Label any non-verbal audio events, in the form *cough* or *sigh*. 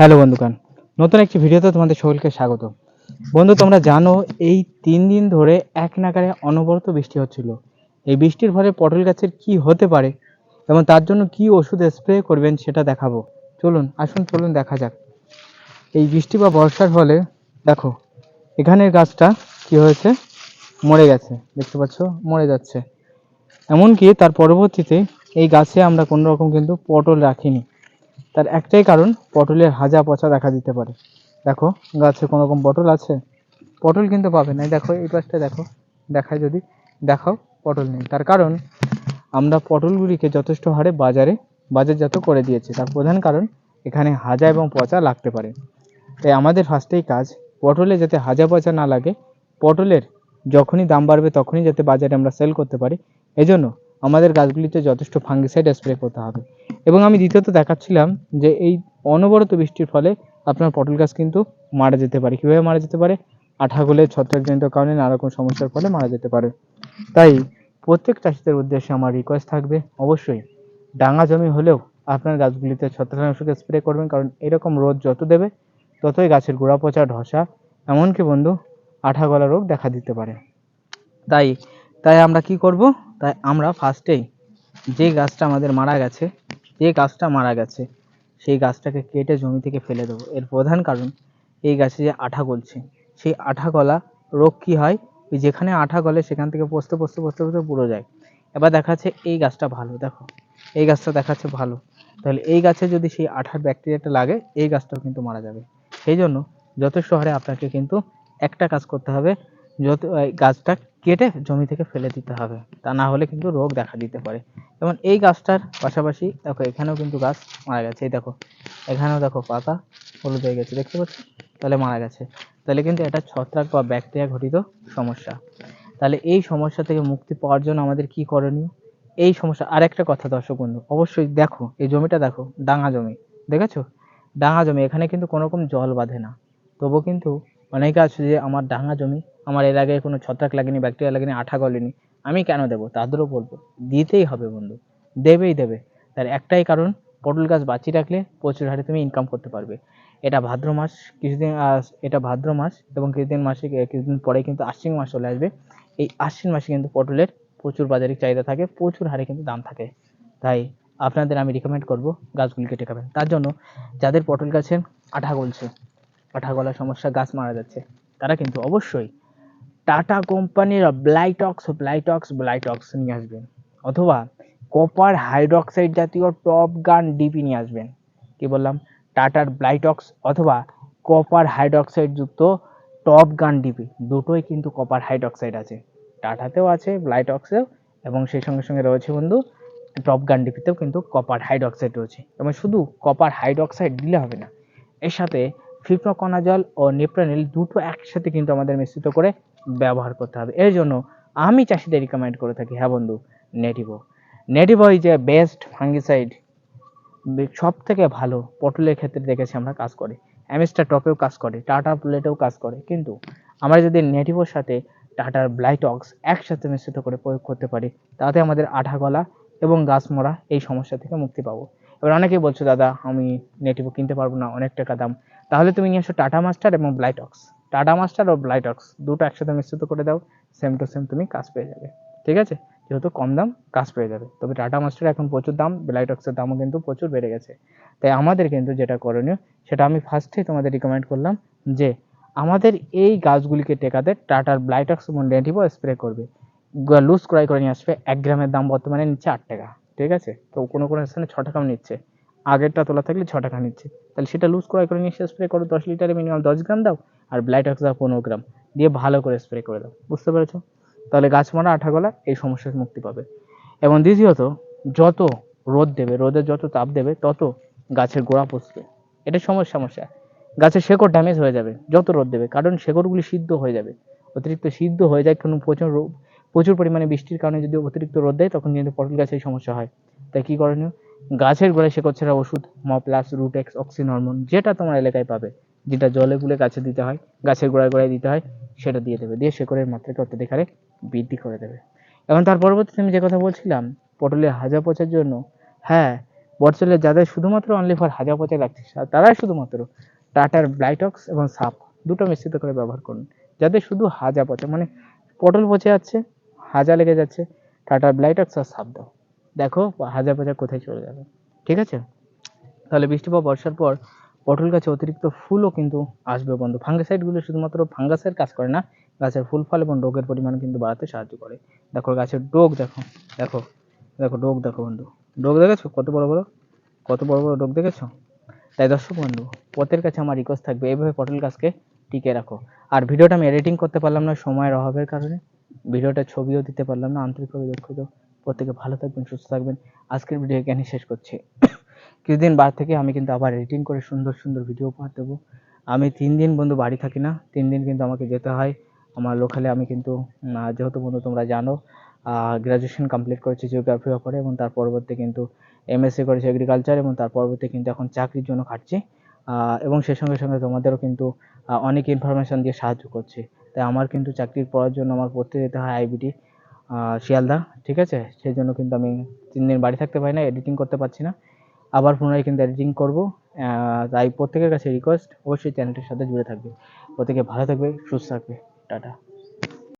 Hello বন্ধুগণ, নতুন একটি ভিডিওতে তোমাদের সকলকে স্বাগত। বন্ধু, তোমরা জানো এই তিন দিন ধরে এক নাগারে অনবরত বৃষ্টি হচ্ছিল। এই বৃষ্টির ফলে পটল গাছের কি হতে পারে এবং তার জন্য কি ওষুধ স্প্রে করবেন সেটা দেখাবো। চলুন, আসুন চলুন দেখা যাক। এই বৃষ্টি বা বর্ষার ফলে, দেখো, এখানের গাছটা কি হয়েছে? মরে গেছে, দেখতে পাচ্ছ? মরে যাচ্ছে। এমনকি তার পরবর্তীতে এই গাছে আমরা কোনো রকম কিন্তু পটল রাখিনি। তার একটাই কারণ, পটলের হাজা পচা দেখা দিতে পারে। দেখো, গাছে কোনো রকম পটল আছে? পটল কিন্তু পাবে না। দেখো, এই পাশটা দেখো, দেখায় যদি, দেখাও পটল নেই। তার কারণ, আমরা পটলগুলিকে যথেষ্ট হারে বাজারে বাজারজাত করে দিয়েছি। তার প্রধান কারণ, এখানে হাজা এবং পচা লাগতে পারে। তাই আমাদের ফার্স্টেই কাজ, পটলে যাতে হাজা পচা না লাগে, পটলের যখনই দাম বাড়বে তখনই যাতে বাজারে আমরা সেল করতে পারি। এজন্য আমাদের গাছগুলিতে যথেষ্ট ফাঙ্গিসাইড স্প্রে করতে হবে। এবং আমি দ্বিতীয়ত দেখাচ্ছিলাম যে এই অনবরত বৃষ্টির ফলে আপনার পটল গাছ কিন্তু মারা যেতে পারে। কীভাবে মারা যেতে পারে? আঠা গলে ছত্রাকজনিত কারণে নানা রকম সমস্যার ফলে মারা যেতে পারে। তাই প্রত্যেক চাষিদের উদ্দেশ্যে আমার রিকোয়েস্ট থাকবে, অবশ্যই ডাঙা জমি হলেও আপনার গাছগুলিতে ছত্রাকনাশক স্প্রে করবেন, কারণ এরকম রোদ যত দেবে, ততই গাছের গোড়া পচা ধসা এমনকি বন্ধু, আঠা গলা রোগ দেখা দিতে পারে। তাই তাই আমরা কি করব? তাই আমরা ফার্স্টেই যে গাছটা আমাদের মারা গেছে যে গাছটা মারা গেছে, সেই গাছটাকে কেটে জমি থেকে ফেলে দেবো। এর প্রধান কারণ, এই গাছে যে আঠা গলছে, সেই আঠা গলা রোগ কি হয়? ওই যেখানে আঠা গলে সেখান থেকে পচতে পচতে পচতে পচতে পুরো যায়। এবার দেখাচ্ছে এই গাছটা ভালো, দেখো। এই গাছটা দেখাচ্ছে ভালো। তাহলে এই গাছে যদি সেই আঠার ব্যাকটেরিয়াটা লাগে, এই গাছটাও কিন্তু মারা যাবে। সেই জন্য যথেষ্ট হারে আপনাকে কিন্তু একটা কাজ করতে হবে যত গাছটা কেটে জমি থেকে ফেলে দিতে হবে। তা না হলে কিন্তু রোগ দেখা দিতে পারে। যেমন এই গাছটার পাশাপাশি দেখো, এখানেও কিন্তু গাছ মারা গেছে। এই দেখো, এখানেও দেখো পাতা হলুদ হয়ে গেছে, দেখতে পাচ্ছ? তাহলে মারা গেছে। তাহলে কিন্তু এটা ছত্রাক বা ব্যাকটেরিয়া ঘটিত সমস্যা। তাহলে এই সমস্যা থেকে মুক্তি পাওয়ার জন্য আমাদের কি করণীয়? এই সমস্যা আর একটা কথা দর্শক বন্ধু, অবশ্যই দেখো, এই জমিটা দেখো, ডাঙা জমি, দেখেছ? ডাঙা জমি, এখানে কিন্তু কোনো রকম জল বাঁধে না। তবু কিন্তু অনেকে আছে যে আমার ডাঙা জমি আমার এর আগে কোনো ছত্রাক লাগেনি ব্যাকটেরিয়া লাগেনি, আঠা গলেনি। আমি কেন দেবো? তাদেরও বলব, দিতেই হবে বন্ধু, দেবেই দেবে। তার একটাই কারণ, পটল গাছ বাঁচিয়ে রাখলে প্রচুর হারে তুমি ইনকাম করতে পারবে। এটা ভাদ্র মাস, কিছুদিন এটা ভাদ্র মাস এবং কিছুদিন মাসে কিছুদিন পরে কিন্তু আশ্বিন মাস চলে আসবে। এই আশ্বিন মাসে কিন্তু পটলের প্রচুর বাজারে চাহিদা থাকে, প্রচুর হারে কিন্তু দাম থাকে। তাই আপনাদের আমি রিকমেন্ড করব গাছগুলিকে টেকাবেন তার জন্য যাদের পটল গাছে আঠা গলছে, আঠা গলার সমস্যা, গাছ মারা যাচ্ছে, তারা কিন্তু অবশ্যই টাটা কোম্পানির ব্লাইটক্স ব্লাইটক্স ব্লাইটক্স নিয়ে আসবেন। অথবা কপার হাইড্রক্সাইড জাতীয় টপ গান ডিপি নিয়ে আসবেন। কি বললাম? টাটার ব্লাইটক্স অথবা কপার হাইড্রক্সাইড যুক্ত টপ গান ডিপি দুটোই কিন্তু কপার হাইড্রক্সাইড আছে। টাটাতেও আছে, ব্লাইটক্সেও, এবং সেই সঙ্গে সঙ্গে রয়েছে বন্ধু টপ গান ডিপিতেও কিন্তু কপার হাইড্রক্সাইড রয়েছে। এবং শুধু কপার হাইড্রক্সাইড দিলে হবে না, এর সাথে ফিপ্রোকনাজল ও নেপ্রানিল দুটো একসাথে কিন্তু আমাদের মিশ্রিত করে ব্যবহার করতে হবে। এর জন্য আমি চাষিদের রিকমেন্ড করে থাকি হ্যাঁ বন্ধু Nativo Nativo is a best fungicide সব থেকে ভালো, পটলের ক্ষেত্রে দেখেছি আমরা কাজ করে। অ্যামিস্টার টপেও কাজ করে টাটা প্লেটেও কাজ করে। কিন্তু আমরা যদি নেটিভোর সাথে টাটার ব্লাইটক্স একসাথে মিশ্রিত করে প্রয়োগ করতে পারি, তাতে আমাদের আঠা গলা এবং গাছ মরা এই সমস্যা থেকে মুক্তি পাবো। এবার অনেকেই বলছো, দাদা, আমি নেটিভো কিনতে পারব না, অনেক টাকা দাম। তাহলে তুমি নিয়ে আসো টাটা মাস্টার এবং ব্লাইটক্স টাটা মাস্টার ও ব্লাইটক্স দুটো একসাথে মিশ্রিত করে দাও সেম টু সেম তুমি কাজ পেয়ে যাবে। ঠিক আছে? যেহেতু কম দাম, কাজ পেয়ে যাবে। তবে টাটা মাস্টার এখন প্রচুর দাম ব্লাইটক্সের দামও কিন্তু প্রচুর বেড়ে গেছে। তাই আমাদের কিন্তু যেটা করণীয়, সেটা আমি ফার্স্টেই তোমাদের রিকমেন্ড করলাম যে, আমাদের এই গাছগুলিকে টেকাতে টাটার ব্লাইটক্স এবং নেটিভো স্প্রে করবে। লুজ ক্রয় করে নিয়ে আসবে। এক গ্রামের দাম বর্তমানে নিচ্ছে আট টাকা। ঠিক আছে? তো কোনো কোনো স্থানে ছ টাকাও নিচ্ছে। আগেরটা তোলা থাকলে ছ টাকা নিচ্ছে। তাহলে সেটা লুজ ক্রয় করে নিয়ে স্প্রে করো, দশ লিটারে মিনিমাম দশ গ্রাম দাও, আর ব্লাইটক্স দাও পনেরো গ্রাম। দিয়ে ভালো করে স্প্রে করে দাও। বুঝতে পেরেছ? তাহলে গাছ মারা, আঠা গলা, এই সমস্যা থেকে মুক্তি পাবে। এবং দ্বিতীয়ত, যত রোদ দেবে, রোদের যত তাপ দেবে, তত গাছের গোড়া পচবে। এটা সমস্যা সমস্যা। গাছের শেকড় ড্যামেজ হয়ে যাবে, যত রোদ দেবে। কারণ শেকড়গুলি সিদ্ধ হয়ে যাবে। অতিরিক্ত সিদ্ধ হয়ে যায়, কোনো প্রচুর প্রচুর পরিমাণে বৃষ্টির কারণে যদি অতিরিক্ত রোদ দেয়, তখন কিন্তু পটল গাছের এই সমস্যা হয়। তাই কী করণীয়? গাছের গোড়ায় শেকড় ছাড়া ওষুধ ম প্লাস রুটেক্স অক্সিন হরমোন যেটা তোমার এলাকায় পাবে। যেটা জলে গুলে গাছে দিতে হয়, গাছের গোড়ায় গোড়ায় দিতে হয়, সেটা দিয়ে দেবে। দিয়ে শেকড়ের মাত্রাকে অত্যাধিক হারে বৃদ্ধি করে দেবে। এবং তার পরবর্তী আমি যে কথা বলছিলাম পটলের হাজা পচার জন্য হ্যাঁ বটচলে যাদের শুধুমাত্র অনলি ফর হাজা পচা লাগছে তারাই শুধুমাত্র টাটার ব্লাইটক্স এবং সাপ, দুটো মিশ্রিত করে ব্যবহার করুন। যাদের শুধু হাজা পচা মানে পটল পচে যাচ্ছে হাজা লেগে যাচ্ছে। টাটা ব্লাইটক্স আর সাপ দাও। দেখো, হাজা পচা কোথায় চলে যাবে। ঠিক আছে? তাহলে বৃষ্টি বর্ষার পর পটল গাছে অতিরিক্ত ফুলও কিন্তু আসবে বন্ধু। ফাঙ্গাসাইডগুলো শুধুমাত্র ফাঙ্গাসের কাজ করে না, গাছের ফুল ফল এবং রোগের পরিমাণ কিন্তু বাড়াতে সাহায্য করে। দেখো, গাছের ডোক দেখো দেখো দেখো, ডোক দেখো বন্ধু। ডোক দেখেছ? কত বড় বড়, কত বড় বড় ডোক দেখেছ? তাই দর্শক বন্ধু, পথের কাছে আমার রিকোয়েস্ট থাকবে এইভাবে পটল গাছকে টিকে রাখো। আর ভিডিওটা আমি এডিটিং করতে পারলাম না, সময়ের অভাবের কারণে। ভিডিওটা ছবিও দিতে পারলাম না আন্তরিকভাবে দুঃখিত। প্রত্যেকে ভালো থাকবেন, সুস্থ থাকবেন। আজকের ভিডিও এখানেই শেষ করছি। *coughs* কিছুদিন বাদ থেকে আমি কিন্তু আবার এডিটিং করে সুন্দর সুন্দর ভিডিও উপহার দেবো। আমি তিন দিন বন্ধু বাড়ি থাকি না, তিন দিন কিন্তু আমাকে যেতে হয়। আমার লোকালে আমি কিন্তু যেহেতু বন্ধু তোমরা জানো গ্র্যাজুয়েশন কমপ্লিট করেছি জিওগ্রাফি ব্যাপারে এবং তার পরবর্তী কিন্তু এমএসসি করেছি এগ্রিকালচার এবং তার পরবর্তী কিন্তু এখন চাকরির জন্য খাটছি। এবং সেই সঙ্গে সঙ্গে তোমাদেরও কিন্তু অনেক ইনফরমেশন দিয়ে সাহায্য করছি। তাই আমার কিন্তু চাকরির পড়ার জন্য আমার পড়তে যেতে হয় আইবিটি শিয়ালদা, ঠিক আছে? সেই জন্য কিন্তু আমি তিন দিন বাড়ি থাকতে পারি না এডিটিং করতে পারছি না। আবার পুনরায় কিন্তু এডিটিং করব তাই প্রত্যেকের কাছে রিকোয়েস্ট অবশ্যই চ্যানেলটির সাথে জুড়ে থাকবে। প্রত্যেকে ভালো থাকবে, সুস্থ থাকবে। টাটা।